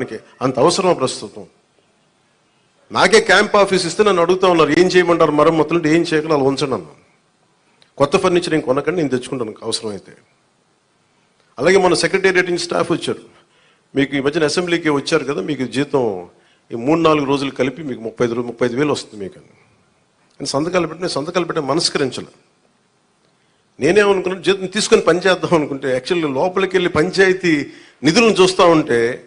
మనకి అంత అవసరం ప్రస్తుతం? నాకే క్యాంప్ ఆఫీస్ ఇస్తే నన్ను అడుగుతా ఉన్నారు ఏం చేయమంటారు? మరమ్మతులు ఏం చేయకుండా అలా ఉంచండి అన్నాను. కొత్త ఫర్నిచర్ నేను కొనకండి నేను తెచ్చుకుంటాను అవసరమైతే. అలాగే మన సెక్రటేరియట్ స్టాఫ్ వచ్చారు. మీకు ఈ మధ్యన అసెంబ్లీకి వచ్చారు కదా మీకు జీతం ఈ మూడు నాలుగు రోజులు కలిపి మీకు ముప్పై ఐదు ముప్పై ఐదు వేలు వస్తుంది మీకు. నేను సంతకాలు పెట్టి నేను సంతకాలు పెట్టిన మనస్కరించలే. నేనేమనుకున్నాను జీతం తీసుకొని పని చేద్దాం అనుకుంటే యాక్చువల్లీ లోపలికి వెళ్ళి పంచాయతీ నిధులను చూస్తూ ఉంటే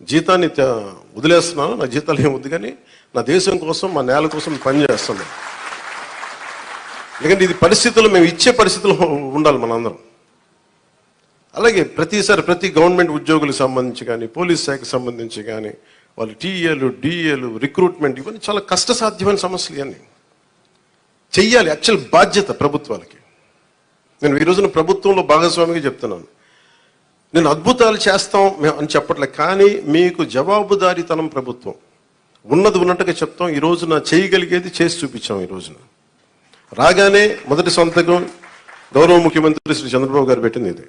జీతాన్ని వదిలేస్తున్నాను. నా జీతాలు ఏమి వద్దు కానీ నా దేశం కోసం మా నేల కోసం పనిచేస్తున్నాను ఎందుకంటే ఇది పరిస్థితులు మేము ఇచ్చే పరిస్థితులు ఉండాలి మనందరం. అలాగే ప్రతిసారి ప్రతి గవర్నమెంట్ ఉద్యోగులకు సంబంధించి కానీ పోలీస్ శాఖకు సంబంధించి కానీ వాళ్ళు టీఏలు డిఏలు రిక్రూట్మెంట్ ఇవన్నీ చాలా కష్టసాధ్యమైన సమస్యలు ఇవన్నీ. చెయ్యాలి యాక్చువల్ బాధ్యత ప్రభుత్వాలకి. నేను ఈ రోజున ప్రభుత్వంలో భాగస్వామిగా చెప్తున్నాను. నేను అద్భుతాలు చేస్తాం మేము అని చెప్పట్లే కానీ మీకు జవాబుదారీతనం ప్రభుత్వం. ఉన్నది ఉన్నట్టుగా చెప్తాం ఈ రోజున చేయగలిగేది చేసి చూపించాం ఈ రోజున. రాగానే మొదటి సంతకం గౌరవ ముఖ్యమంత్రి శ్రీ చంద్రబాబు గారు పెట్టింది ఇది.